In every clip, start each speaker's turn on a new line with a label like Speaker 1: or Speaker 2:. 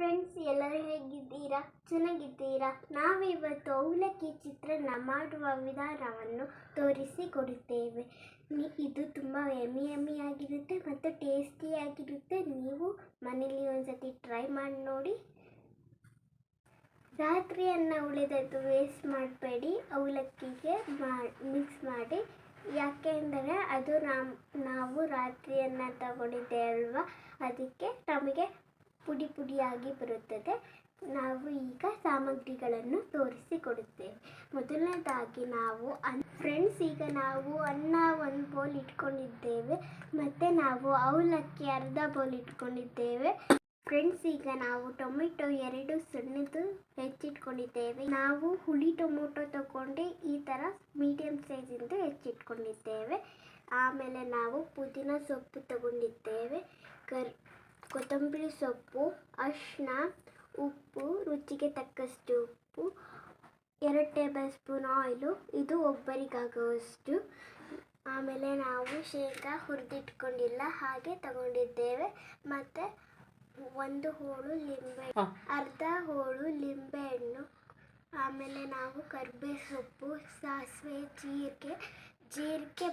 Speaker 1: Friends ಎಲ್ಲರೂ ಹೇಗಿದ್ದೀರಾ? ಚೆನ್ನಾಗಿದ್ದೀರಾ? ನಾವಿವತ್ತು ಅವಲಕ್ಕಿ ಚಿತ್ರಾನ್ನ ಮಾಡುವ ವಿಧಾನವನ್ನು ತೋರಿಸಿಕೊಡುತ್ತೇವೆ ಕೊಡುತ್ತೇವೆ. ಇದು ತುಂಬ ಎಮ್ಮಿ ಆಗಿರುತ್ತೆ ಮತ್ತು ಟೇಸ್ಟಿಯಾಗಿರುತ್ತೆ ನೀವು ಮನೇಲಿ ಒಂದ್ಸತಿ ಟ್ರೈ ಮಾಡಿ ನೋಡಿ. ರಾತ್ರಿಯನ್ನು ಉಳಿದದ್ದು ವೇಸ್ಟ್ ಮಾಡಬೇಡಿ. ಅವಲಕ್ಕಿಗೆ ಮಾ ಮಿಕ್ಸ್ ಮಾಡಿ. ಯಾಕೆಂದರೆ ಅದು ನಾವು ರಾತ್ರಿಯನ್ನು ತಗೊಂಡಿದ್ದೆ ಅಲ್ವಾ? ಅದಕ್ಕೆ ನಮಗೆ ಪುಡಿ ಪುಡಿಯಾಗಿ ಬರುತ್ತದೆ. ನಾವು ಈಗ ಸಾಮಗ್ರಿಗಳನ್ನು ತೋರಿಸಿಕೊಡುತ್ತೇವೆ ಮೊದಲನೇದಾಗಿ ನಾವು ಅನ್ ಫ್ರೆಂಡ್ಸ್ ಈಗ ನಾವು ಅನ್ನ ಒಂದು ಬೌಲ್ ಇಟ್ಕೊಂಡಿದ್ದೇವೆ. ಮತ್ತು ನಾವು ಅವಲಕ್ಕಿ ಅರ್ಧ ಬೌಲ್ ಇಟ್ಕೊಂಡಿದ್ದೇವೆ. ಫ್ರೆಂಡ್ಸ್ ಈಗ ನಾವು ಟೊಮೆಟೊ ಎರಡು ಸಣ್ಣದು ಹೆಚ್ಚಿಟ್ಕೊಂಡಿದ್ದೇವೆ. ನಾವು ಹುಳಿ ಟೊಮೊಟೊ ತಗೊಂಡು ಈ ಥರ ಮೀಡಿಯಮ್ ಸೈಜಿಂದು ಹೆಚ್ಚಿಟ್ಕೊಂಡಿದ್ದೇವೆ. ಆಮೇಲೆ ನಾವು ಪುದೀನ ಸೊಪ್ಪು ತಗೊಂಡಿದ್ದೇವೆ. ಕರ್ ಕೊತ್ತಂಬರಿ ಸೊಪ್ಪು ಅರಿಶಿನ ಉಪ್ಪು ರುಚಿಗೆ ತಕ್ಕಷ್ಟು ಉಪ್ಪು ಎರಡು ಟೇಬಲ್ ಸ್ಪೂನ್ ಆಯಿಲು ಇದು ಒಬ್ಬರಿಗಾಗುವಷ್ಟು. ಆಮೇಲೆ ನಾವು ಶೇಂಗಾ ಹುರಿದಿಟ್ಕೊಂಡಿಲ್ಲ ಹಾಗೆ ತಗೊಂಡಿದ್ದೇವೆ. ಮತ್ತು ಒಂದು ಹೋಳು ಲಿಂಬೆ ಅರ್ಧ ಹೋಳು ಲಿಂಬೆಹಣ್ಣು ಆಮೇಲೆ ನಾವು ಕರ್ಬೇ ಸೊಪ್ಪು ಸಾಸಿವೆ ಜೀರಿಗೆ ಜೀರಿಗೆ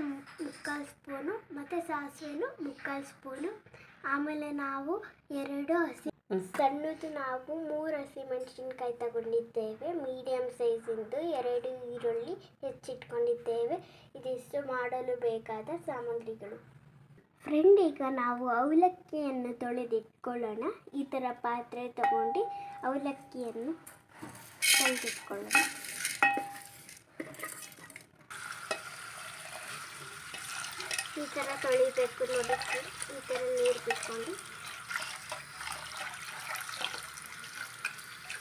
Speaker 1: ಮುಕ್ಕಾಲು ಸ್ಪೂನು ಮತ್ತು ಸಾಸಿವೆನೂ ಮುಕ್ಕಾಲು ಸ್ಪೂನು. ಆಮೇಲೆ ನಾವು ಎರಡು ಹಸಿ ಸಣ್ಣದು ನಾವು ಮೂರು ಹಸಿಮೆಣಸಿನ್ಕಾಯಿ ತಗೊಂಡಿದ್ದೇವೆ. ಮೀಡಿಯಮ್ ಸೈಜಿಂದು ಎರಡು ಈರುಳ್ಳಿ ಹೆಚ್ಚಿಟ್ಕೊಂಡಿದ್ದೇವೆ. ಇದಿಷ್ಟು ಮಾಡಲು ಬೇಕಾದ ಸಾಮಗ್ರಿಗಳು. ಫ್ರೆಂಡ್ ಈಗ ನಾವು ಅವಲಕ್ಕಿಯನ್ನು ತೊಳೆದಿಟ್ಕೊಳ್ಳೋಣ. ಈ ಥರ ಪಾತ್ರೆ ತಗೊಂಡು ಅವಲಕ್ಕಿಯನ್ನು ತೊಳೆದಿಟ್ಕೊಳ್ಳೋಣ. ಈ ಥರ ತೊಳಿಬೇಕು ನೋಡಿ. ಈ ಥರ ನೀರು ಬಿಟ್ಕೊಂಡು.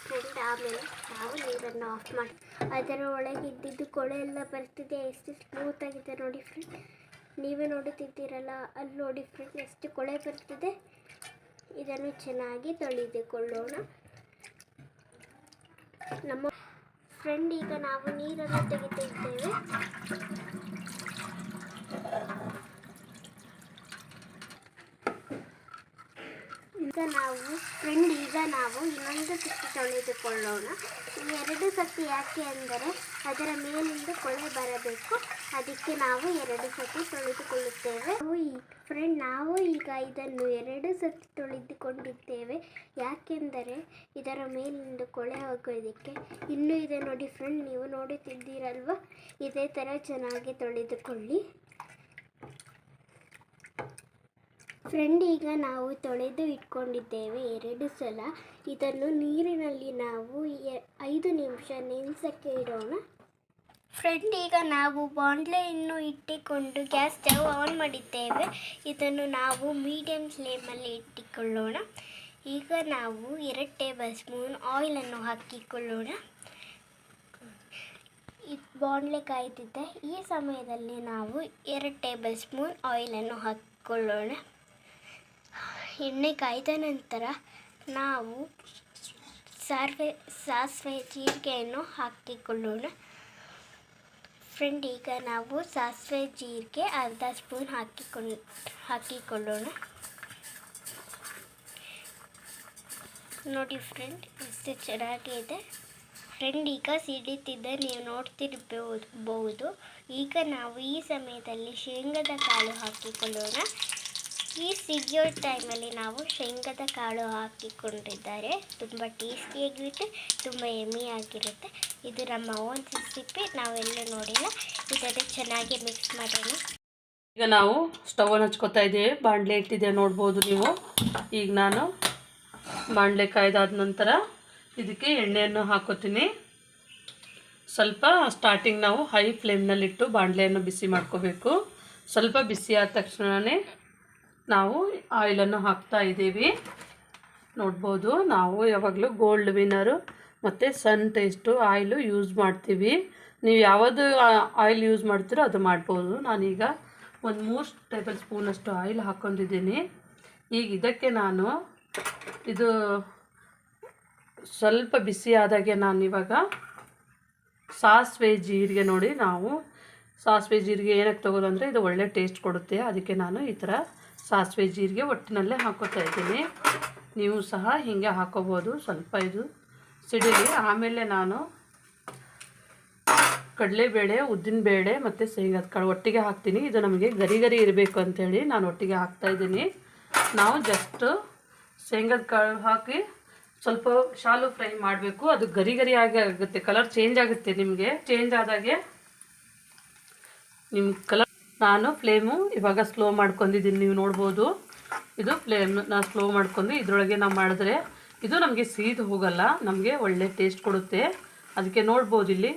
Speaker 1: ಫ್ರೆಂಡ್ ಆಮೇಲೆ ನಾವು ನೀರನ್ನು ಆಫ್ ಮಾಡಿ. ಅದರ ಒಳಗೆ ಇದ್ದಿದ್ದು ಕೊಳೆ ಎಲ್ಲ ಬರ್ತಿದೆ. ಎಷ್ಟು ಸ್ಮೂತ್ ಆಗಿದೆ ನೋಡಿ ಫ್ರೆಂಡ್ ನೀವೇ ನೋಡುತ್ತಿದ್ದೀರಲ್ಲ ಅಲ್ಲಿ ನೋಡಿ ಫ್ರೆಂಡ್ ಎಷ್ಟು ಕೊಳೆ ಬರ್ತಿದೆ. ಇದನ್ನು ಚೆನ್ನಾಗಿ ತೊಳೆದುಕೊಳ್ಳೋಣ. ನಮ್ಮ ಫ್ರೆಂಡ್ ಈಗ ನಾವು ನೀರನ್ನು ತೆಗಿತಿದ್ದೇವೆ ಈಗ ನಾವು ಫ್ರೆಂಡ್ ಈಗ ನಾವು ಇನ್ನೊಂದು ಸತಿ ತೊಳೆದುಕೊಳ್ಳೋಣ. ಈ ಎರಡು ಸತಿ ಯಾಕೆ ಅಂದರೆ ಅದರ ಮೇಲಿಂದ ಕೊಳೆ ಬರಬೇಕು. ಅದಕ್ಕೆ ನಾವು ಎರಡು ಸತಿ ತೊಳೆದುಕೊಳ್ಳುತ್ತೇವೆ. ಫ್ರೆಂಡ್ ನಾವು ಈಗ ಇದನ್ನು ಎರಡು ಸತಿ ತೊಳೆದುಕೊಂಡಿದ್ದೇವೆ. ಯಾಕೆಂದರೆ ಇದರ ಮೇಲಿಂದ ಕೊಳೆ ಹೋಗೋದಕ್ಕೆ ಇನ್ನು ಇದೆ ನೋಡಿ ಫ್ರೆಂಡ್ ನೀವು ನೋಡುತ್ತಿದ್ದೀರಲ್ವ? ಇದೇ ಥರ ಚೆನ್ನಾಗಿ ತೊಳೆದುಕೊಳ್ಳಿ. ಫ್ರೆಂಡ್ ಈಗ ನಾವು ತೊಳೆದು ಇಟ್ಕೊಂಡಿದ್ದೇವೆ ಎರಡು ಸಲ. ಇದನ್ನು ನೀರಿನಲ್ಲಿ ನಾವು ಐದು ನಿಮಿಷ ನೆನೆಸಕ್ಕೆ ಇಡೋಣ. ಫ್ರೆಂಡ್ ಈಗ ನಾವು ಬಾಣಲೆಯನ್ನು ಇಟ್ಟುಕೊಂಡು ಗ್ಯಾಸ್ ಸ್ಟವ್ ಆನ್ ಮಾಡಿದ್ದೇವೆ. ಇದನ್ನು ನಾವು ಮೀಡಿಯಮ್ ಫ್ಲೇಮಲ್ಲಿ ಇಟ್ಟುಕೊಳ್ಳೋಣ. ಈಗ ನಾವು ಎರಡು ಟೇಬಲ್ ಸ್ಪೂನ್ ಆಯಿಲನ್ನು ಹಾಕಿಕೊಳ್ಳೋಣ. ಇದು ಬಾಣಲೆ ಕಾಯ್ತಿದ್ದೆ ಈ ಸಮಯದಲ್ಲಿ ನಾವು ಎರಡು ಟೇಬಲ್ ಸ್ಪೂನ್ ಆಯಿಲನ್ನು ಹಾಕಿಕೊಳ್ಳೋಣ. ಎಣ್ಣೆ ಕಾಯ್ದ ನಂತರ ನಾವು ಸಾರ್ವೆ, ಸಾಸಿವೆ ಜೀರಿಗೆಯನ್ನು ಹಾಕಿಕೊಳ್ಳೋಣ. ಫ್ರೆಂಡ್, ಈಗ ನಾವು ಸಾಸಿವೆ ಜೀರಿಗೆ ಅರ್ಧ ಸ್ಪೂನ್ ಹಾಕಿಕೊಂಡು ಹಾಕಿಕೊಳ್ಳೋಣ. ನೋಡಿ ಫ್ರೆಂಡ್, ಎಷ್ಟು ಚೆನ್ನಾಗಿದೆ. ಫ್ರೆಂಡ್, ಈಗ ಸಿಡಿತಿದ್ದ ನೀವು ನೋಡ್ತಿರ್ಬೋದು ಈಗ ನಾವು ಈ ಸಮಯದಲ್ಲಿ ಶೇಂಗದ ಕಾಳು ಹಾಕಿಕೊಳ್ಳೋಣ. ಈ ಸಿಗಿಯೋ ಟೈಮಲ್ಲಿ ನಾವು ಶೇಂಗದ ಕಾಳು ಹಾಕಿಕೊಂಡಿದ್ದಾರೆ. ತುಂಬ ಟೇಸ್ಟಿಯಾಗಿರುತ್ತೆ, ತುಂಬ ಆಗಿರುತ್ತೆ ಇದು ನಮ್ಮ ಓನ್ ರೆಸಿಪಿ ನಾವೆಲ್ಲ ನೋಡಿಲ್ಲ. ಇದನ್ನು ಚೆನ್ನಾಗಿ ಮಿಕ್ಸ್ ಮಾಡೋಣ.
Speaker 2: ಈಗ ನಾವು ಸ್ಟವನ್ನು ಹಚ್ಕೋತಾ ಇದ್ದೀವಿ. ಬಾಣಲೆ ಇಟ್ಟಿದೆ ನೋಡ್ಬೋದು ನೀವು. ಈಗ ನಾನು ಬಾಣಲೆ ಕಾಯ್ದಾದ ನಂತರ ಇದಕ್ಕೆ ಎಣ್ಣೆಯನ್ನು ಹಾಕೋತೀನಿ. ಸ್ವಲ್ಪ ಸ್ಟಾರ್ಟಿಂಗ್ ನಾವು ಹೈ ಫ್ಲೇಮ್ನಲ್ಲಿಟ್ಟು ಬಾಣಲೆಯನ್ನು ಬಿಸಿ ಮಾಡ್ಕೋಬೇಕು. ಸ್ವಲ್ಪ ಬಿಸಿ ಆದ ತಕ್ಷಣವೇ ನಾವು ಆಯಿಲನ್ನು ಹಾಕ್ತಾ ಇದ್ದೀವಿ. ನೋಡ್ಬೋದು, ನಾವು ಯಾವಾಗಲೂ ಗೋಲ್ಡ್ ವಿನ್ನರು ಮತ್ತು ಸನ್ ಟೇಸ್ಟು ಆಯಿಲು ಯೂಸ್ ಮಾಡ್ತೀವಿ. ನೀವು ಯಾವುದು ಆಯಿಲ್ ಯೂಸ್ ಮಾಡ್ತೀರೋ ಅದು ಮಾಡ್ಬೋದು. ನಾನೀಗ ಒಂದು ಮೂರು ಟೇಬಲ್ ಸ್ಪೂನಷ್ಟು ಆಯಿಲ್ ಹಾಕ್ಕೊಂಡಿದ್ದೀನಿ ಈಗ ಇದಕ್ಕೆ ನಾನು ಇದು ಸ್ವಲ್ಪ ಬಿಸಿ ಆದಾಗೆ ನಾನು ಇವಾಗ ಸಾಸಿವೆ ಜೀರಿಗೆ ನೋಡಿ ನಾವು. ಸಾಸಿವೆ ಜೀರಿಗೆ ಏನಕ್ಕೆ ತಗೋದು ಅಂದರೆ ಇದು ಒಳ್ಳೆ ಟೇಸ್ಟ್ ಕೊಡುತ್ತೆ. ಅದಕ್ಕೆ ನಾನು ಈ ಥರ ಸಾಸಿವೆ ಜೀರಿಗೆ ಒಟ್ಟಿನಲ್ಲೇ ಹಾಕೋತಾ ಇದ್ದೀನಿ. ನೀವು ಸಹ ಹೀಗೆ ಹಾಕೋಬೋದು. ಸ್ವಲ್ಪ ಇದು ಸಿಡಿಲಿ. ಆಮೇಲೆ ನಾನು ಕಡಲೆಬೇಳೆ, ಉದ್ದಿನಬೇಳೆ ಮತ್ತು ಶೇಂಗಾದ ಕಾಳು ಒಟ್ಟಿಗೆ ಹಾಕ್ತೀನಿ. ಇದು ನಮಗೆ ಗರಿ ಗರಿ ಇರಬೇಕು ಅಂಥೇಳಿ ನಾನು ಒಟ್ಟಿಗೆ ಹಾಕ್ತಾ ಇದ್ದೀನಿ. ನಾವು ಜಸ್ಟ್ ಶೇಂಗಾದ ಕಾಳು ಹಾಕಿ ಸ್ವಲ್ಪ ಶಾಲು ಫ್ರೈ ಮಾಡಬೇಕು. ಅದು ಗರಿ ಗರಿ ಆಗಿ ಆಗುತ್ತೆ. ಕಲರ್ ಚೇಂಜ್ ಆಗುತ್ತೆ ನಿಮಗೆ. ಚೇಂಜ್ ಆದಾಗೆ ನಿಮ್ಮ ಕಲರ್ ನಾನು ಫ್ಲೇಮು ಇವಾಗ ಸ್ಲೋ ಮಾಡ್ಕೊಂಡಿದ್ದೀನಿ, ನೀವು ನೋಡ್ಬೋದು. ಇದು ಫ್ಲೇಮ್ ನಾನು ಸ್ಲೋ ಮಾಡ್ಕೊಂಡು ಇದರೊಳಗೆ ನಾವು ಮಾಡಿದ್ರೆ ಇದು ನಮಗೆ ಸೀದು ಹೋಗಲ್ಲ, ನಮಗೆ ಒಳ್ಳೆ ಟೇಸ್ಟ್ ಕೊಡುತ್ತೆ. ಅದಕ್ಕೆ ನೋಡ್ಬೋದು ಇಲ್ಲಿ,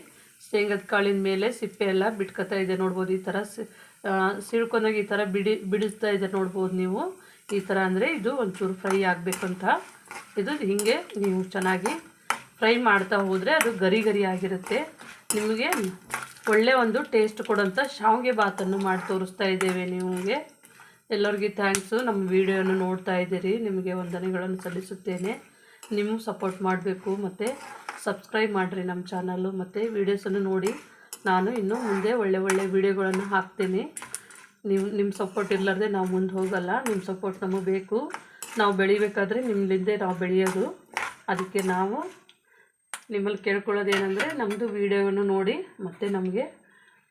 Speaker 2: ಶೇಂಗದ ಕಾಳಿನ ಮೇಲೆ ಸಿಪ್ಪೆ ಎಲ್ಲ ಬಿಟ್ಕೊತಾ ಇದೆ, ನೋಡ್ಬೋದು. ಈ ಥರ ಸಿಳ್ಕೊಂಡಾಗ ಈ ಥರ ಬಿಡಿ, ಬಿಡಿಸ್ತಾ ಇದೆ, ನೋಡ್ಬೋದು ನೀವು. ಈ ಥರ ಅಂದರೆ ಇದು ಒಂಚೂರು ಫ್ರೈ ಆಗಬೇಕು ಅಂತ ಇದು ಹೀಗೆ ನೀವು ಚೆನ್ನಾಗಿ ಫ್ರೈ ಮಾಡ್ತಾ ಹೋದರೆ ಅದು ಗರಿ ಗರಿ ಆಗಿರುತ್ತೆ. ನಿಮಗೆ ಒಳ್ಳೆಯ ಒಂದು ಟೇಸ್ಟ್ ಕೊಡೋಂಥ ಶಾವಿಗೆ ಬಾತನ್ನು ಮಾಡಿ ತೋರಿಸ್ತಾ ಇದ್ದೇವೆ ನಿಮಗೆ. ಎಲ್ಲರಿಗೂ ಥ್ಯಾಂಕ್ಸು ನಮ್ಮ ವಿಡಿಯೋನ ನೋಡ್ತಾ ಇದ್ದೀರಿ. ನಿಮಗೆ ವಂದನೆಗಳನ್ನು ಸಲ್ಲಿಸುತ್ತೇನೆ. ನೀವು ಸಪೋರ್ಟ್ ಮಾಡಬೇಕು ಮತ್ತು ಸಬ್ಸ್ಕ್ರೈಬ್ ಮಾಡಿರಿ ನಮ್ಮ ಚಾನಲ್ಲು ಮತ್ತು ವೀಡಿಯೋಸನ್ನು ನೋಡಿ ನಾನು ಇನ್ನೂ ಮುಂದೆ ಒಳ್ಳೆ ಒಳ್ಳೆ ವೀಡಿಯೋಗಳನ್ನು ಹಾಕ್ತೇನೆ. ನೀವು ನಿಮ್ಮ ಸಪೋರ್ಟ್ ಇರಲಾರ್ದೆ ನಾವು ಮುಂದೆ ಹೋಗಲ್ಲ. ನಿಮ್ಮ ಸಪೋರ್ಟ್ ನಮಗೆ ಬೇಕು. ನಾವು ಬೆಳಿಬೇಕಾದ್ರೆ ನಿಮ್ಮಿಂದೆ ನಾವು ಬೆಳೆಯೋದು. ಅದಕ್ಕೆ ನಾವು ನಿಮ್ಮಲ್ಲಿ ಕೇಳ್ಕೊಳ್ಳೋದು ಏನಂದರೆ ನಮ್ಮದು ವೀಡಿಯೋವನ್ನು ನೋಡಿ ಮತ್ತು ನಮಗೆ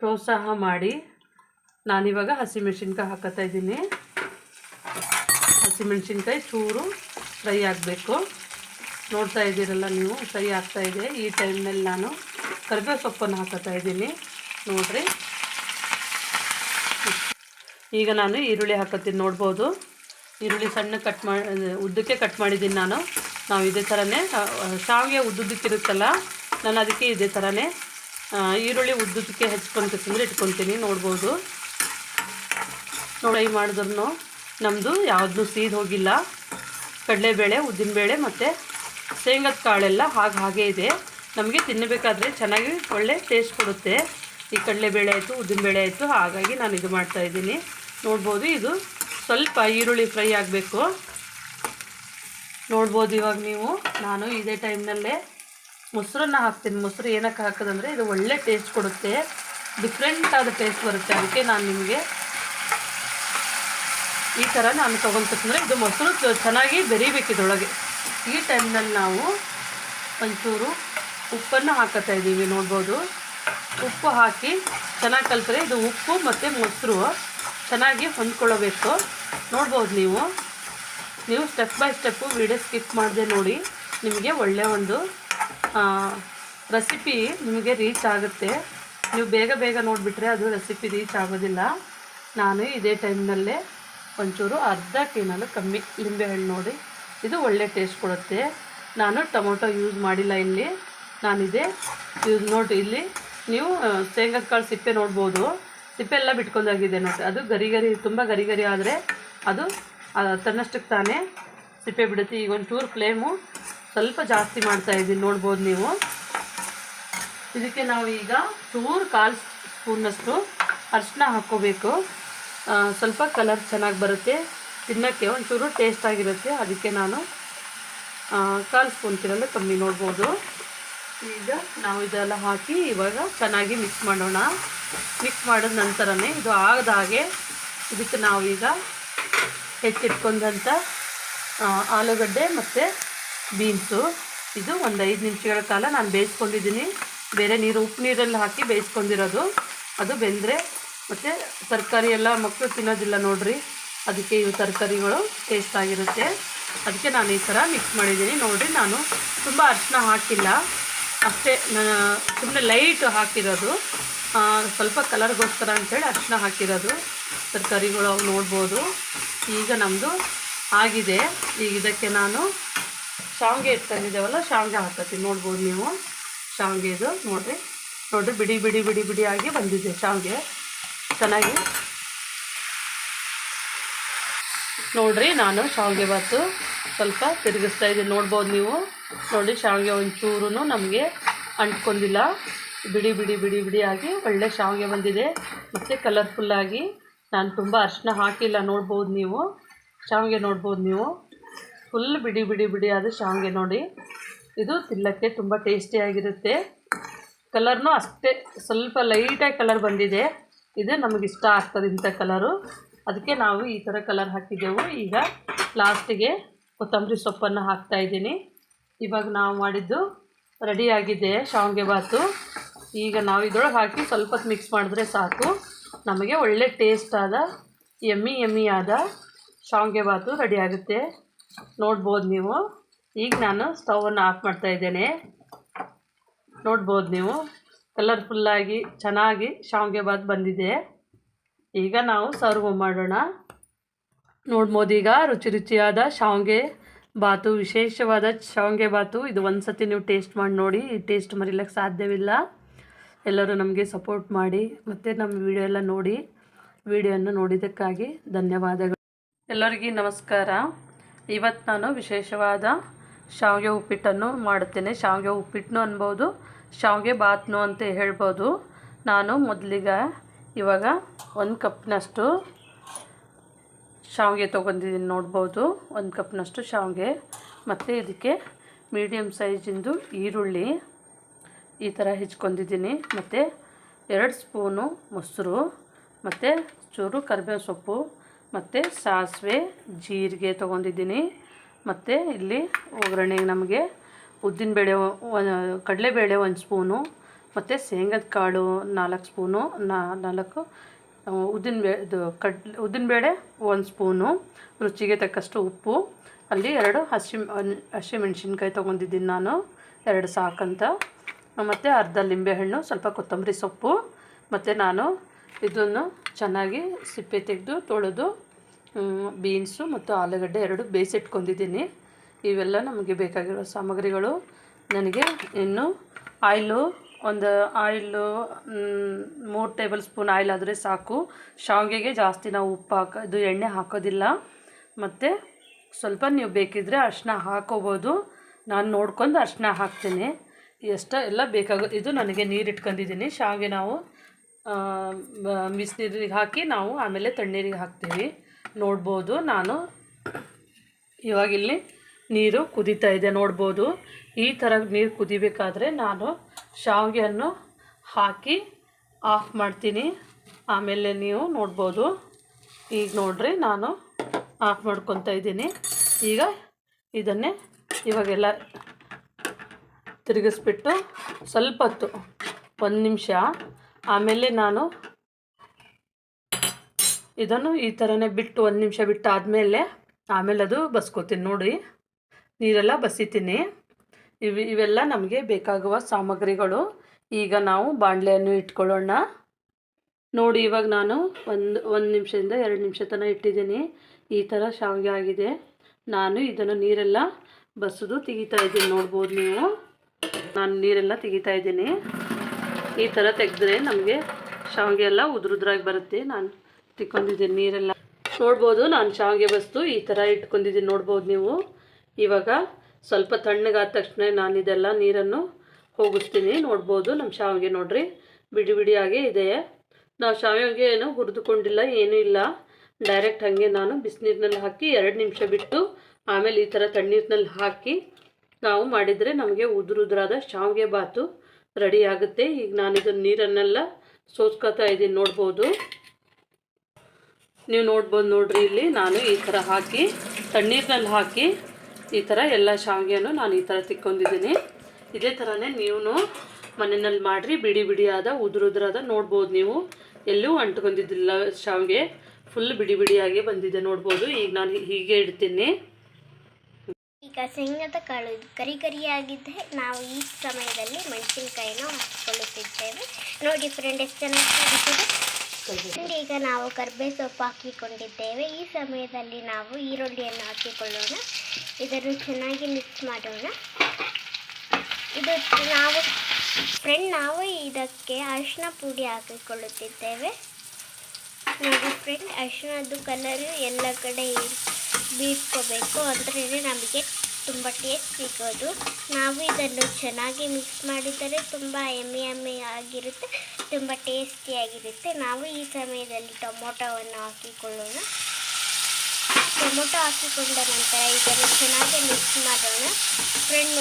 Speaker 2: ಪ್ರೋತ್ಸಾಹ ಮಾಡಿ. ನಾನಿವಾಗ ಹಸಿಮೆಣ್ಸಿನ್ಕಾಯಿ ಹಾಕತ್ತಾ ಇದ್ದೀನಿ. ಹಸಿಮೆಣ್ಸಿನ್ಕಾಯಿ ಚೂರು ಫ್ರೈ ಆಗಬೇಕು. ನೋಡ್ತಾ ಇದ್ದೀರಲ್ಲ ನೀವು, ಫ್ರೈ ಇದೆ. ಈ ಟೈಮ್ನಲ್ಲಿ ನಾನು ಕರಿಬೇವು ಸೊಪ್ಪನ್ನು ಹಾಕತ್ತಾ ಇದ್ದೀನಿ. ನೋಡಿರಿ. ಈಗ ನಾನು ಈರುಳ್ಳಿ ಹಾಕತ್ತೀನಿ, ನೋಡ್ಬೋದು. ಈರುಳ್ಳಿ ಸಣ್ಣ ಕಟ್ ಮಾಡಿ ಉದ್ದಕ್ಕೆ ಕಟ್ ಮಾಡಿದ್ದೀನಿ ನಾನು. ನಾವು ಇದೇ ಥರನೇ ಶಾವಿಗೆ ಉದ್ದುದಕ್ಕಿರುತ್ತಲ್ಲ ನಾನು ಅದಕ್ಕೆ ಇದೇ ಥರನೇ ಈರುಳ್ಳಿ ಉದ್ದುದ್ದಕ್ಕೆ ಹೆಚ್ಕೊಂತಿಂದ್ರೆ ಇಟ್ಕೊತೀನಿ ನೋಡ್ಬೋದು. ಫ್ರೈ ಮಾಡಿದ್ರು ನಮ್ಮದು ಯಾವುದೂ ಸೀದ್ ಹೋಗಿಲ್ಲ. ಕಡಲೆಬೇಳೆ, ಉದ್ದಿನಬೇಳೆ ಮತ್ತು ಶೇಂಗದ ಕಾಳೆಲ್ಲ ಹಾಗೆ ಹಾಗೆ ಇದೆ. ನಮಗೆ ತಿನ್ನಬೇಕಾದ್ರೆ ಚೆನ್ನಾಗಿ ಒಳ್ಳೆ ಟೇಸ್ಟ್ ಕೊಡುತ್ತೆ. ಈ ಕಡಲೆಬೇಳೆ ಆಯಿತು, ಉದ್ದಿನಬೇಳೆ ಆಯಿತು, ಹಾಗಾಗಿ ನಾನು ಇದು ಮಾಡ್ತಾ ಇದ್ದೀನಿ. ನೋಡ್ಬೋದು, ಇದು ಸ್ವಲ್ಪ ಈರುಳ್ಳಿ ಫ್ರೈ ಆಗಬೇಕು. ನೋಡ್ಬೋದು ಇವಾಗ ನೀವು. ನಾನು ಇದೇ ಟೈಮ್ನಲ್ಲೇ ಮೊಸರನ್ನ ಹಾಕ್ತೀನಿ. ಮೊಸರು ಏನಕ್ಕೆ ಹಾಕೋದಂದರೆ ಇದು ಒಳ್ಳೆ ಟೇಸ್ಟ್ ಕೊಡುತ್ತೆ. ಡಿಫ್ರೆಂಟ್ ಆದ ಟೇಸ್ಟ್ ಬರುತ್ತೆ. ಅದಕ್ಕೆ ನಾನು ನಿಮಗೆ ಈ ಥರ ನಾನು ತೊಗೊಂತಂದರೆ ಇದು ಮೊಸರು ಚೆನ್ನಾಗಿ ಬೆರಿಬೇಕು ಇದರೊಳಗೆ. ಈ ಟೈಮ್ನಲ್ಲಿ ನಾವು ಒಂಚೂರು ಉಪ್ಪನ್ನು ಹಾಕತ್ತಾ ಇದ್ದೀವಿ. ನೋಡ್ಬೋದು. ಉಪ್ಪು ಹಾಕಿ ಚೆನ್ನಾಗಿ ಕಲಿತ್ರೆ ಇದು ಉಪ್ಪು ಮತ್ತು ಮೊಸರು ಚೆನ್ನಾಗಿ ಹೊಂದ್ಕೊಳ್ಳಬೇಕು. ನೋಡ್ಬೋದು ನೀವು. ನೀವು step by step video skip ಮಾಡದೆ ನೋಡಿ, ನಿಮಗೆ ಒಳ್ಳೆಯ ಒಂದು ರೆಸಿಪಿ ನಿಮಗೆ ರೀಚ್ ಆಗುತ್ತೆ. ನೀವು ಬೇಗ ಬೇಗ ನೋಡಿಬಿಟ್ರೆ ಅದು ರೆಸಿಪಿ ರೀಚ್ ಆಗೋದಿಲ್ಲ. ನಾನು ಇದೇ ಟೈಮ್ನಲ್ಲೇ ಒಂಚೂರು ಅರ್ಧ ಟೀನಲ್ಲೂ ಕಮ್ಮಿ ಲಿಂಬೆಹಣ್ಣು ನೋಡಿ, ಇದು ಒಳ್ಳೆ ಟೇಸ್ಟ್ ಕೊಡುತ್ತೆ. ನಾನು ಟೊಮೊಟೊ ಯೂಸ್ ಮಾಡಿಲ್ಲ ಇಲ್ಲಿ. ನಾನಿದೆ ಯೂಸ್ ನೋಡಿ, ಇಲ್ಲಿ ನೀವು ಶೇಂಗದ ಕಾಳು ಸಿಪ್ಪೆ ನೋಡ್ಬೋದು. ಸಿಪ್ಪೆ ಎಲ್ಲ ಬಿಟ್ಕೊಂಡಾಗಿದೆ ನೋಡಿ. ಅದು ಗರಿ ಗರಿ, ತುಂಬ ಗರಿ ಗರಿ ಆದರೆ ಅದು ತನ್ನಷ್ಟಕ್ಕೆ ತಾನೇ ಸಿಪ್ಪೆ ಬಿಡುತ್ತೆ. ಈಗ ಒಂಚೂರು ಫ್ಲೇಮು ಸ್ವಲ್ಪ ಜಾಸ್ತಿ ಮಾಡ್ತಾ ಇದ್ದೀನಿ. ನೋಡ್ಬೋದು ನೀವು. ಇದಕ್ಕೆ ನಾವು ಈಗ ಚೂರು ಕಾಲು ಸ್ಪೂನಷ್ಟು ಅರಿಶಿನ ಹಾಕ್ಕೋಬೇಕು. ಸ್ವಲ್ಪ ಕಲರ್ ಚೆನ್ನಾಗಿ ಬರುತ್ತೆ. ತಿನ್ನೋಕ್ಕೆ ಒಂಚೂರು ಟೇಸ್ಟ್ ಆಗಿರುತ್ತೆ. ಅದಕ್ಕೆ ನಾನು ಕಾಲು ಸ್ಪೂನ್ ತಿನ್ನಲು ಕಮ್ಮಿ ನೋಡ್ಬೋದು. ಈಗ ನಾವು ಇದೆಲ್ಲ ಹಾಕಿ ಇವಾಗ ಚೆನ್ನಾಗಿ ಮಿಕ್ಸ್ ಮಾಡೋಣ. ಮಿಕ್ಸ್ ಮಾಡಿದ ನಂತರನೇ ಇದು ಆಗದ ಹಾಗೆ ಇದಕ್ಕೆ ಈಗ ಹೆಚ್ಚಿಟ್ಕೊಂಡಂಥ ಆಲೂಗಡ್ಡೆ ಮತ್ತು ಬೀನ್ಸು. ಇದು ಒಂದು ಐದು ನಿಮಿಷಗಳ ಕಾಲ ನಾನು ಬೇಯಿಸ್ಕೊಂಡಿದ್ದೀನಿ. ಬೇರೆ ನೀರು, ಉಪ್ಪು ನೀರಲ್ಲಿ ಹಾಕಿ ಬೇಯಿಸ್ಕೊಂಡಿರೋದು. ಅದು ಬೆಂದರೆ ಮತ್ತು ತರಕಾರಿ ಎಲ್ಲ ಮಕ್ಕಳು ತಿನ್ನೋದಿಲ್ಲ ನೋಡ್ರಿ. ಅದಕ್ಕೆ ಇವು ತರಕಾರಿಗಳು ಟೇಸ್ಟ್ ಆಗಿರುತ್ತೆ. ಅದಕ್ಕೆ ನಾನು ಈ ಥರ ಮಿಕ್ಸ್ ಮಾಡಿದ್ದೀನಿ. ನೋಡಿರಿ, ನಾನು ತುಂಬ ಅರಿಶಿನ ಹಾಕಿಲ್ಲ. ಅಷ್ಟೇ ಸುಮ್ಮನೆ ಲೈಟ್ ಹಾಕಿರೋದು. ಸ್ವಲ್ಪ ಕಲರ್ಗೋಸ್ಕರ ಅಂತೇಳಿ ಅರಿಶಿನ ಹಾಕಿರೋದು. ತರಕಾರಿಗಳು ಅವು ನೋಡ್ಬೋದು. ಈಗ ನಮ್ಮದು ಆಗಿದೆ. ಈಗ ಇದಕ್ಕೆ ನಾನು ಶಾವಿಗೆ ಇಟ್ಕೊಂಡಿದ್ದೇವಲ್ಲ ಶಾವಿಗೆ ಹಾಕತ್ತೀನಿ. ನೋಡ್ಬೋದು ನೀವು. ಶಾವಿಗೆದು ನೋಡಿರಿ. ನೋಡಿರಿ, ಬಿಡಿ ಬಿಡಿ ಬಿಡಿ ಬಿಡಿಯಾಗಿ ಬಂದಿದೆ ಶಾವಿಗೆ. ಚೆನ್ನಾಗಿ. ನೋಡಿರಿ, ನಾನು ಶಾವಿಗೆ ಭಾತು ಸ್ವಲ್ಪ ತಿರುಗಿಸ್ತಾ ಇದ್ದೀನಿ. ನೋಡ್ಬೋದು ನೀವು. ನೋಡಿ, ಶಾವಿಗೆ ಒಂಚೂರು ನಮಗೆ ಅಂಟ್ಕೊಂಡಿಲ್ಲ. ಬಿಡಿ ಬಿಡಿ ಬಿಡಿ ಬಿಡಿ ಆಗಿ ಒಳ್ಳೆ ಶಾವಿಗೆ ಬಂದಿದೆ. ಮತ್ತು ಕಲರ್ಫುಲ್ಲಾಗಿ ನಾನು ತುಂಬ ಅರಿಶಿನ ಹಾಕಿಲ್ಲ. ನೋಡ್ಬೋದು ನೀವು. ಶಾವಿಗೆ ನೋಡ್ಬೋದು ನೀವು. ಫುಲ್ ಬಿಡಿ ಬಿಡಿ ಬಿಡಿ ಆದ ಶಾವಿಗೆ ನೋಡಿ. ಇದು ತಿನ್ನಕ್ಕೆ ತುಂಬ ಟೇಸ್ಟಿಯಾಗಿರುತ್ತೆ ಕಲರ್ನೂ ಅಷ್ಟೇ. ಸ್ವಲ್ಪ ಲೈಟಾಗಿ ಕಲರ್ ಬಂದಿದೆ. ಇದು ನಮಗೆ ಇಷ್ಟ ಆಗ್ತದೆ ಇಂಥ ಕಲರು ಅದಕ್ಕೆ ನಾವು ಈ ಥರ ಕಲರ್ ಹಾಕಿದ್ದೆವು. ಈಗ ಲಾಸ್ಟಿಗೆ ಕೊತ್ತಂಬರಿ ಸೊಪ್ಪನ್ನು ಹಾಕ್ತಾ ಇದ್ದೀನಿ. ಇವಾಗ ನಾವು ಮಾಡಿದ್ದು ರೆಡಿಯಾಗಿದೆ ಶಾವಿಗೆ ಬಾತು ಈಗ ನಾವು ಇದೊಳಗೆ ಹಾಕಿ ಸ್ವಲ್ಪ ಮಿಕ್ಸ್ ಮಾಡಿದ್ರೆ ಸಾಕು. ನಮಗೆ ಒಳ್ಳೆ ಟೇಸ್ಟ್ ಆದ, ಎಮ್ಮಿ ಎಮ್ಮಿ ಆದ ಶಾವಿಗೆ ಬಾತು ರೆಡಿ ಆಗುತ್ತೆ. ನೋಡ್ಬೋದು ನೀವು. ಈಗ ನಾನು ಸ್ಟವನ್ನು ಆಫ್ ಮಾಡ್ತಾ ಇದ್ದೇನೆ. ನೋಡ್ಬೋದು ನೀವು. ಕಲರ್ಫುಲ್ಲಾಗಿ ಚೆನ್ನಾಗಿ ಶಾವಿಗೆ ಬಾತ್ ಬಂದಿದೆ. ಈಗ ನಾವು ಸರ್ವ್ ಮಾಡೋಣ. ನೋಡ್ಬೋದು ಈಗ. ರುಚಿ ರುಚಿಯಾದ ಶಾವಿಗೆ ಬಾತು, ವಿಶೇಷವಾದ ಶಾವಿಗೆ ಬಾತು. ಇದು ಒಂದು ಸತಿ ನೀವು ಟೇಸ್ಟ್ ಮಾಡಿ ನೋಡಿ. ಟೇಸ್ಟ್ ಮರಿಲಿಕ್ಕೆ ಸಾಧ್ಯವಿಲ್ಲ. ಎಲ್ಲರೂ ನಮಗೆ ಸಪೋರ್ಟ್ ಮಾಡಿ ಮತ್ತು ನಮ್ಮ ವಿಡಿಯೋ ಎಲ್ಲ ನೋಡಿ. ವಿಡಿಯೋನ ನೋಡಿದ್ದಕ್ಕಾಗಿ ಧನ್ಯವಾದಗಳು. ಎಲ್ಲರಿಗೂ ನಮಸ್ಕಾರ. ಇವತ್ತು ನಾನು ವಿಶೇಷವಾದ ಶಾವಿಗೆ ಉಪ್ಪಿಟ್ಟನ್ನು ಮಾಡುತ್ತೇನೆ. ಶಾವಿಗೆ ಉಪ್ಪಿಟ್ಟನು ಅನ್ಬೋದು, ಶಾವಿಗೆ ಬಾತ್ನು ಅಂತ ಹೇಳ್ಬೋದು. ನಾನು ಮೊದಲಿಗೆ ಇವಾಗ ಒಂದು ಕಪ್ನಷ್ಟು ಶಾವಿಗೆ ತೊಗೊಂಡಿದ್ದೀನಿ, ನೋಡ್ಬೋದು. ಒಂದು ಕಪ್ನಷ್ಟು ಶಾವಿಗೆ. ಮತ್ತು ಇದಕ್ಕೆ ಮೀಡಿಯಮ್ ಸೈಜಿಂದು ಈರುಳ್ಳಿ ಈ ಥರ ಹೆಚ್ಕೊಂಡಿದ್ದೀನಿ. ಮತ್ತು ಎರಡು ಸ್ಪೂನು ಮೊಸರು, ಮತ್ತು ಚೂರು ಕರಿಬೇವು ಸೊಪ್ಪು, ಮತ್ತು ಸಾಸಿವೆ, ಜೀರಿಗೆ ತೊಗೊಂಡಿದ್ದೀನಿ. ಮತ್ತು ಇಲ್ಲಿ ಒಗ್ಗರಣೆಗೆ ನಮಗೆ ಉದ್ದಿನಬೇಳೆ ಕಡಲೆಬೇಳೆ ಒಂದು ಸ್ಪೂನು, ಮತ್ತು ಶೇಂಗದ ಕಾಳು ನಾಲ್ಕು ಸ್ಪೂನು ನಾಲ್ಕು ಉದ್ದಿನಬೇಳೆ ಇದು ಕಡ್ ಉದ್ದಿನಬೇಳೆ ಒಂದು ಸ್ಪೂನು, ರುಚಿಗೆ ತಕ್ಕಷ್ಟು ಉಪ್ಪು, ಅಲ್ಲಿ ಎರಡು ಹಸಿ ಹಸಿಮೆಣ್ಸಿನ್ಕಾಯಿ ತೊಗೊಂಡಿದ್ದೀನಿ ನಾನು, ಎರಡು ಸಾಕಂತ. ಮತ್ತು ಅರ್ಧ ಲಿಂಬೆಹಣ್ಣು ಸ್ವಲ್ಪ ಕೊತ್ತಂಬರಿ ಸೊಪ್ಪು, ಮತ್ತು ನಾನು ಇದನ್ನು ಚೆನ್ನಾಗಿ ಸಿಪ್ಪೆ ತೆಗೆದು, ತೊಳೆದು ಬೀನ್ಸು ಮತ್ತು ಆಲೂಗಡ್ಡೆ ಎರಡು ಬೇಯಿಸಿಟ್ಕೊಂಡಿದ್ದೀನಿ. ಇವೆಲ್ಲ ನಮಗೆ ಬೇಕಾಗಿರೋ ಸಾಮಗ್ರಿಗಳು. ನನಗೆ ಇನ್ನು ಆಯಿಲು ಒಂದು ಆಯಿಲು ಮೂರು ಟೇಬಲ್ ಸ್ಪೂನ್ ಆಯಿಲ್ ಆದರೆ ಸಾಕು. ಶಾವಿಗೆಗೆ ಜಾಸ್ತಿ ನಾವು ಉಪ್ಪು ಹಾಕೋ, ಇದು ಎಣ್ಣೆ ಹಾಕೋದಿಲ್ಲ. ಮತ್ತು ಸ್ವಲ್ಪ ನೀವು ಬೇಕಿದ್ದರೆ ಅರ್ಶಿನ ಹಾಕೋಬೋದು. ನಾನು ನೋಡ್ಕೊಂಡು ಅರ್ಶಿನ ಹಾಕ್ತೀನಿ. ಎಷ್ಟ, ಎಲ್ಲ ಬೇಕಾಗೋ, ಇದು ನನಗೆ ನೀರು ಇಟ್ಕೊಂಡಿದ್ದೀನಿ ಶಾವಿಗೆ ನಾವು ಬಿಸಿನೀರಿಗೆ ಹಾಕಿ ನಾವು ಆಮೇಲೆ ತಣ್ಣೀರಿಗೆ ಹಾಕ್ತೀವಿ. ನೋಡ್ಬೋದು ನಾನು. ಇವಾಗಿಲ್ಲಿ ನೀರು ಕುದೀತಾ ಇದೆ, ನೋಡ್ಬೋದು. ಈ ಥರ ನೀರು ಕುದಿಬೇಕಾದ್ರೆ ನಾನು ಶಾವಿಗೆಯನ್ನು ಹಾಕಿ ಆಫ್ ಮಾಡ್ತೀನಿ. ಆಮೇಲೆ ನೀವು ನೋಡ್ಬೋದು. ಈಗ ನೋಡ್ರಿ, ನಾನು ಆಫ್ ಮಾಡ್ಕೊತಾ ಇದ್ದೀನಿ. ಈಗ ಇದನ್ನೇ ಇವಾಗೆಲ್ಲ ತಿರುಗಿಸ್ಬಿಟ್ಟು ಸ್ವಲ್ಪ ಹೊತ್ತು, ಒಂದು ನಿಮಿಷ. ಆಮೇಲೆ ನಾನು ಇದನ್ನು ಈ ಥರನೇ ಬಿಟ್ಟು ಒಂದು ನಿಮಿಷ ಬಿಟ್ಟು ಆದಮೇಲೆ ಆಮೇಲೆ ಅದು ಬಸ್ಕೋತೀನಿ. ನೋಡಿ ನೀರೆಲ್ಲ ಬಸಿತೀನಿ. ಇವು, ಇವೆಲ್ಲ ನಮಗೆ ಬೇಕಾಗುವ ಸಾಮಗ್ರಿಗಳು. ಈಗ ನಾವು ಬಾಣಲೆಯನ್ನು ಇಟ್ಕೊಳ್ಳೋಣ. ನೋಡಿ, ಇವಾಗ ನಾನು ಒಂದು ಒಂದು ನಿಮಿಷದಿಂದ ಎರಡು ನಿಮಿಷ ತನಕ ಇಟ್ಟಿದ್ದೀನಿ. ಈ ಥರ ಶಾವಿಗೆ ಆಗಿದೆ. ನಾನು ಇದನ್ನು ನೀರೆಲ್ಲ ಬಸಿದು ತೆಗಿತಾ ಇದ್ದೀನಿ. ನೋಡ್ಬೋದು ನೀವು. ನಾನು ನೀರೆಲ್ಲ ತೆಗಿತಾ ಇದ್ದೀನಿ. ಈ ಥರ ತೆಗೆದ್ರೆ ನಮಗೆ ಶಾವಿಗೆ ಎಲ್ಲ ಉದುರುದ್ರಾಗಿ ಬರುತ್ತೆ. ನಾನು ತಿಕ್ಕೊಂಡಿದ್ದೀನಿ ನೀರೆಲ್ಲ. ನೋಡ್ಬೋದು, ನಾನು ಶಾವಿಗೆ ಬಸ್ತು ಈ ಥರ ಇಟ್ಕೊಂಡಿದ್ದೀನಿ. ನೋಡ್ಬೋದು ನೀವು. ಇವಾಗ ಸ್ವಲ್ಪ ತಣ್ಣಗಾದ ತಕ್ಷಣ ನಾನು ಇದೆಲ್ಲ ನೀರನ್ನು ಹೋಗಿಸ್ತೀನಿ. ನೋಡ್ಬೋದು, ನಮ್ಮ ಶಾವಿಗೆ ನೋಡ್ರಿ. ಬಿಡಿ ಬಿಡಿಯಾಗೆ ಇದೆ. ನಾವು ಶಾವಿಗೆ ಏನು ಹುರಿದುಕೊಂಡಿಲ್ಲ, ಏನೂ ಇಲ್ಲ. ಡೈರೆಕ್ಟ್ ಹಾಗೆ ನಾನು ಬಿಸಿನೀರಿನಲ್ಲಿ ಹಾಕಿ ಎರಡು ನಿಮಿಷ ಬಿಟ್ಟು ಆಮೇಲೆ ಈ ಥರ ತಣ್ಣೀರಿನಲ್ಲಿ ಹಾಕಿ ನಾವು ಮಾಡಿದರೆ ನಮಗೆ ಉದುರು ಉದುರಾದ ಶಾವಿಗೆ ಬಾತು ರೆಡಿ ಆಗುತ್ತೆ. ಈಗ ನಾನು ಇದನ್ನು ನೀರನ್ನೆಲ್ಲ ಸೋಸ್ಕೊತಾ ಇದ್ದೀನಿ ನೋಡ್ಬೋದು. ನೀವು ನೋಡ್ಬೋದು ನೋಡ್ರಿ ಇಲ್ಲಿ ನಾನು ಈ ಥರ ಹಾಕಿ ತಣ್ಣೀರಿನಲ್ಲಿ ಹಾಕಿ ಈ ಥರ ಎಲ್ಲ ಶಾವಿಗೆಯನ್ನು ನಾನು ಈ ಥರ ತಿಕ್ಕೊಂಡಿದ್ದೀನಿ. ಇದೇ ಥರನೇ ನೀವು ಮನೆಯಲ್ಲಿ ಮಾಡಿರಿ, ಬಿಡಿ ಬಿಡಿಯಾದ ಉದುರುದ್ರಾದ ನೋಡ್ಬೋದು ನೀವು. ಎಲ್ಲೂ ಅಂಟ್ಕೊಂಡಿದ್ದಿಲ್ಲ ಶಾವಿಗೆ. ಫುಲ್ ಬಿಡಿ ಬಿಡಿಯಾಗಿ ಬಂದಿದೆ ನೋಡ್ಬೋದು. ಈಗ ನಾನು ಹೀಗೆ ಇಡ್ತೀನಿ.
Speaker 1: ಈಗ ಶೇಂಗದ ಕಾಳು ಕರಿ ಕರಿಯಾಗಿದೆ. ನಾವು ಈ ಸಮಯದಲ್ಲಿ ಮೆಣಸಿನ್ಕಾಯಿನ ಹಾಕಿಕೊಳ್ಳುತ್ತಿದ್ದೇವೆ. ನೋಡಿ ಫ್ರೆಂಡ್ ಎಷ್ಟು ಚೆನ್ನಾಗಿ ಫ್ರೆಂಡ್ ಈಗ ನಾವು ಕರ್ಬೇ ಸೊಪ್ಪು ಹಾಕಿಕೊಂಡಿದ್ದೇವೆ. ಈ ಸಮಯದಲ್ಲಿ ನಾವು ಈರುಳ್ಳಿಯನ್ನು ಹಾಕಿಕೊಳ್ಳೋಣ. ಇದನ್ನು ಚೆನ್ನಾಗಿ ಮಿಕ್ಸ್ ಮಾಡೋಣ. ಇದು ನಾವು ಫ್ರೆಂಡ್ ನಾವು ಇದಕ್ಕೆ ಅರಿಶಿನ ಪುಡಿ ಹಾಕಿಕೊಳ್ಳುತ್ತಿದ್ದೇವೆ. ನೋಡಿ ಫ್ರೆಂಡ್ ಅರಿಶಿನದ್ದು ಕಲರು ಎಲ್ಲ ಕಡೆ ಬೀಸ್ಕೋಬೇಕು ಅಂದ್ರೆ ನಮಗೆ ತುಂಬ ಟೇಸ್ಟ್ ಸಿಗೋದು. ನಾವು ಇದನ್ನು ಚೆನ್ನಾಗಿ ಮಿಕ್ಸ್ ಮಾಡಿದರೆ ತುಂಬ ಎಮ್ಮೆ ಎಮ್ಮೆ ಆಗಿರುತ್ತೆ, ತುಂಬ ಟೇಸ್ಟಿಯಾಗಿರುತ್ತೆ ನಾವು ಈ ಸಮಯದಲ್ಲಿ ಟೊಮೊಟೊವನ್ನು ಹಾಕಿಕೊಳ್ಳೋಣ. ಟೊಮೊಟೊ ಹಾಕಿಕೊಂಡ ನಂತರ ಇದನ್ನು ಚೆನ್ನಾಗಿ ಮಿಕ್ಸ್ ಮಾಡೋಣ. ಫ್ರೆಂಡ್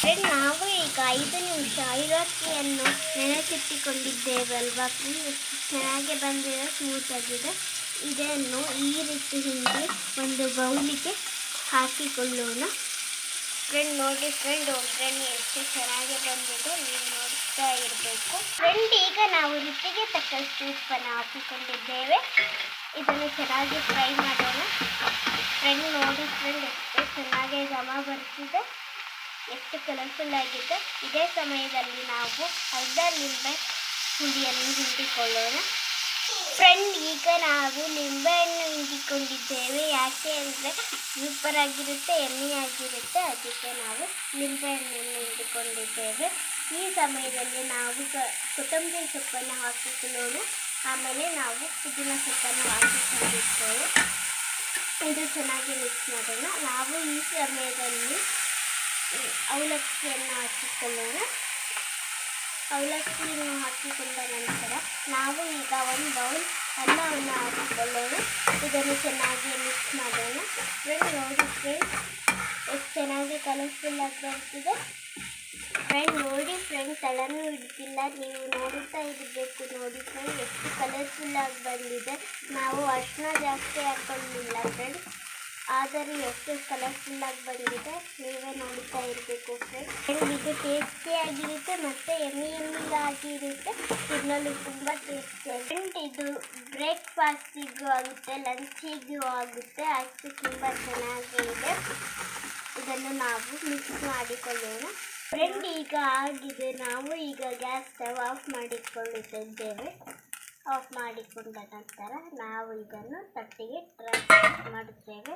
Speaker 1: ಫ್ರೆಂಡ್ ನಾವು ಈಗ ಐದು ನಿಮಿಷ ಐಲಕ್ಕಿಯನ್ನು ನೆನೆಸಿಟ್ಟಿಕೊಂಡಿದ್ದೇವಲ್ವಾ? ಫ್ರೆಂಡ್ ಚೆನ್ನಾಗಿ ಬಂದಿದೆ ಸ್ಮೂತ್ ಆಗಿದೆ. ಇದನ್ನು ಈ ರೀತಿ ಹಿಂದೆ ಒಂದು ಬೌಲಿಗೆ ಹಾಕಿಕೊಳ್ಳೋಣ. ಫ್ರೆಂಡ್ ನೋಡಿ ಫ್ರೆಂಡ್ ಒಗ್ಗರಣೆ ಎಷ್ಟು ಚೆನ್ನಾಗಿ ಬಂದಿದೆ ನೀವು ನೋಡ್ತಾ ಇರಬೇಕು. ಫ್ರೆಂಡ್ ಈಗ ನಾವು ರುಚಿಗೆ ತಕ್ಕಷ್ಟು ಉಪ್ಪನ್ನು ಹಾಕಿಕೊಂಡಿದ್ದೇವೆ. ಇದನ್ನು ಚೆನ್ನಾಗಿ ಫ್ರೈ ಮಾಡೋಣ. ಫ್ರೆಂಡ್ ನೋಡಿ ಫ್ರೆಂಡ್ ಎಷ್ಟು ಚೆನ್ನಾಗಿ ಘಮ ಬರ್ತಿದೆ ಎಷ್ಟು ಕಲರ್ಫುಲ್ ಆಗಿದೆ. ಇದೇ ಸಮಯದಲ್ಲಿ ನಾವು ಅರ್ಧ ನಿಂಬೆ ಹುಳಿಯನ್ನು ಹಿಂಡಿಕೊಳ್ಳೋಣ. ಫ್ರೆಂಡ್ ಈಗ ನಾವು ನಿಂಬೆಹಣ್ಣು ಹಿಂಡಿಕೊಂಡಿದ್ದೇವೆ. ಯಾಕೆ ಅಂದರೆ ಸೂಪರ್ ಆಗಿರುತ್ತೆ ಎಣ್ಣೆಯಾಗಿರುತ್ತೆ ಅದಕ್ಕೆ ನಾವು ನಿಂಬೆಹಣ್ಣನ್ನು ಹಿಂಡಿಕೊಂಡಿದ್ದೇವೆ. ಈ ಸಮಯದಲ್ಲಿ ನಾವು ಕೊತ್ತಂಬರಿ ಸೊಪ್ಪನ್ನು ಹಾಕಿಕೊಳ್ಳೋಣ. ಆಮೇಲೆ ನಾವು ಪುದೀನ ಸೊಪ್ಪನ್ನು ಹಾಕಿಕೊಂಡಿದ್ದೇವೆ. ಇದು ಚೆನ್ನಾಗಿ ಮಿಕ್ಸ್ ಮಾಡೋಣ. ನಾವು ಈ ಸಮಯದಲ್ಲಿ ಅವಲಕ್ಕಿಯನ್ನು ಹಾಕಿಕೊಳ್ಳೋಣ. ಅವಲಕ್ಕಿಯನ್ನು ಹಾಕಿಕೊಂಡ ನಂತರ ನಾವು ಈಗ ಒಂದು ಬೌಲ್ ಅನ್ನವನ್ನು ಹಾಕಿಕೊಳ್ಳೋಣ. ಇದನ್ನು ಚೆನ್ನಾಗಿ ಮಿಕ್ಸ್ ಮಾಡೋಣ. ಫ್ರೆಂಡ್ ನೋಡಿ ಫ್ರೆಂಡ್ಸ್ ಎಷ್ಟು ಚೆನ್ನಾಗಿ ಕಲರ್ಫುಲ್ ಆಗಿ ಬರ್ತಿದೆ. ಫ್ರೆಂಡ್ ನೋಡಿ ಫ್ರೆಂಡ್ ತಳನೂ ಹಿಡ್ತಿಲ್ಲ ನೀವು ನೋಡುತ್ತಾ ಇರಬೇಕು. ನೋಡಿ ಫ್ರೆಂಡ್ ಎಷ್ಟು ಕಲರ್ಫುಲ್ ಆಗಿ ಬಂದಿದೆ. ನಾವು ಅರ್ಶಿನ ಜಾಸ್ತಿ ಹಾಕೊಂಡಿಲ್ಲ ಫ್ರೆಂಡ್ ಆದರೆ ಎಷ್ಟು ಕಲರ್ಫುಲ್ ಆಗಿ ಬಂದಿದೆ, ನೀವೇ ನೋಡ್ತಾ ಇರಬೇಕು ಫ್ರೆಂಡ್ ಫ್ರೆಂಡ್ ಇದು ಟೇಸ್ಟಿಯಾಗಿರುತ್ತೆ ಮತ್ತು ಎಮ್ಮಿ ಆಗಿರುತ್ತೆ ತಿನ್ನಲು ತುಂಬ ಟೇಸ್ಟಿ ಫ್ರೆಂಡ್ ಇದು ಬ್ರೇಕ್ಫಾಸ್ಟಿಗೂ ಆಗುತ್ತೆ ಲಂಚಿಗೂ ಆಗುತ್ತೆ. ಅಷ್ಟು ತುಂಬ ಚೆನ್ನಾಗಿದೆ. ಇದನ್ನು ನಾವು ಮಿಕ್ಸ್ ಮಾಡಿಕೊಳ್ಳೋಣ. ಫ್ರೆಂಡ್ ಈಗ ಆಗಿದೆ. ನಾವು ಈಗ ಗ್ಯಾಸ್ ಸ್ಟವ್ ಆಫ್ ಮಾಡಿಕೊಳ್ಳುತ್ತಿದ್ದೇವೆ. ಆಫ್ ಮಾಡಿಕೊಂಡ ನಂತರ ನಾವು ಇದನ್ನು ತಟ್ಟಿಗೆ ಟ್ರಾನ್ಸ್ಫರ್ ಮಾಡುತ್ತೇವೆ.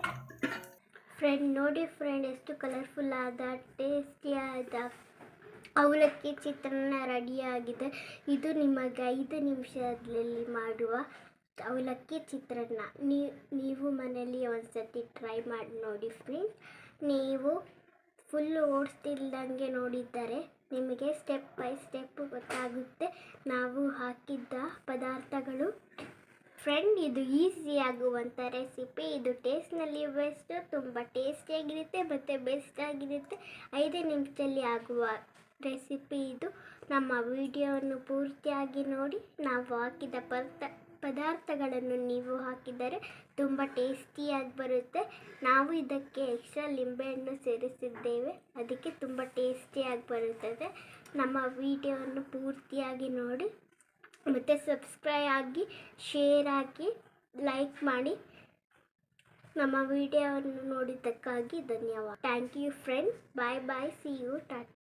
Speaker 1: ಫ್ರೆಂಡ್ ನೋಡಿ ಫ್ರೆಂಡ್ ಎಷ್ಟು ಕಲರ್ಫುಲ್ ಆದ ಟೇಸ್ಟಿಯಾದ ಅವಲಕ್ಕಿ ಚಿತ್ರಾನ್ನ ರೆಡಿಯಾಗಿದೆ ಇದು ನಿಮಗೆ ಐದು ನಿಮಿಷದಲ್ಲಿ ಮಾಡುವ ಅವಲಕ್ಕಿ ಚಿತ್ರಾನ್ನ. ನೀವು ಮನೆಯಲ್ಲಿ ಒಂದ್ಸತಿ ಟ್ರೈ ಮಾಡಿ, ನೋಡಿ ಫ್ರೆಂಡ್ಸ್ ನೀವು ಫುಲ್ಲು ಓಡಿಸ್ತಿಲ್ದಂಗೆ ನೋಡಿದ್ದರೆ ನಿಮಗೆ ಸ್ಟೆಪ್ ಬೈ ಸ್ಟೆಪ್ ಗೊತ್ತಾಗುತ್ತೆ. ನಾವು ಹಾಕಿದ್ದ ಪದಾರ್ಥಗಳು. ಫ್ರೆಂಡ್ ಇದು ಈಸಿ ಆಗುವಂಥ ರೆಸಿಪಿ ಇದು ಟೇಸ್ಟ್ನಲ್ಲಿ ಬೆಸ್ಟ್ ತುಂಬ ಟೇಸ್ಟಿಯಾಗಿರುತ್ತೆ ಮತ್ತು ಬೆಸ್ಟ್ ಆಗಿರುತ್ತೆ. ಐದು ನಿಮಿಷದಲ್ಲಿ ಆಗುವ ರೆಸಿಪಿ ಇದು. ನಮ್ಮ ವಿಡಿಯೋವನ್ನು ಪೂರ್ತಿಯಾಗಿ ನೋಡಿ. ನಾವು ಹಾಕಿದ ಪರ್ತ ಪದಾರ್ಥಗಳನ್ನು ನೀವು ಹಾಕಿದರೆ ತುಂಬ ಟೇಸ್ಟಿಯಾಗಿ ಬರುತ್ತೆ. ನಾವು ಇದಕ್ಕೆ ಎಕ್ಸ್ಟ್ರಾ ಲಿಂಬೆಹಣ್ಣು ಸೇರಿಸಿದ್ದೇವೆ. ಅದಕ್ಕೆ ತುಂಬ ಟೇಸ್ಟಿಯಾಗಿ ಬರುತ್ತದೆ. ನಮ್ಮ ವಿಡಿಯೋವನ್ನು ಪೂರ್ತಿಯಾಗಿ ನೋಡಿ. ಮತ್ತು ಸಬ್ಸ್ಕ್ರೈಬ್ ಆಗಿ ಶೇರ್ ಆಗಿ ಲೈಕ್ ಮಾಡಿ. ನಮ್ಮ ವಿಡಿಯೋವನ್ನು ನೋಡಿದ್ದಕ್ಕಾಗಿ ಧನ್ಯವಾದ. Thank you friends bye bye see you Tata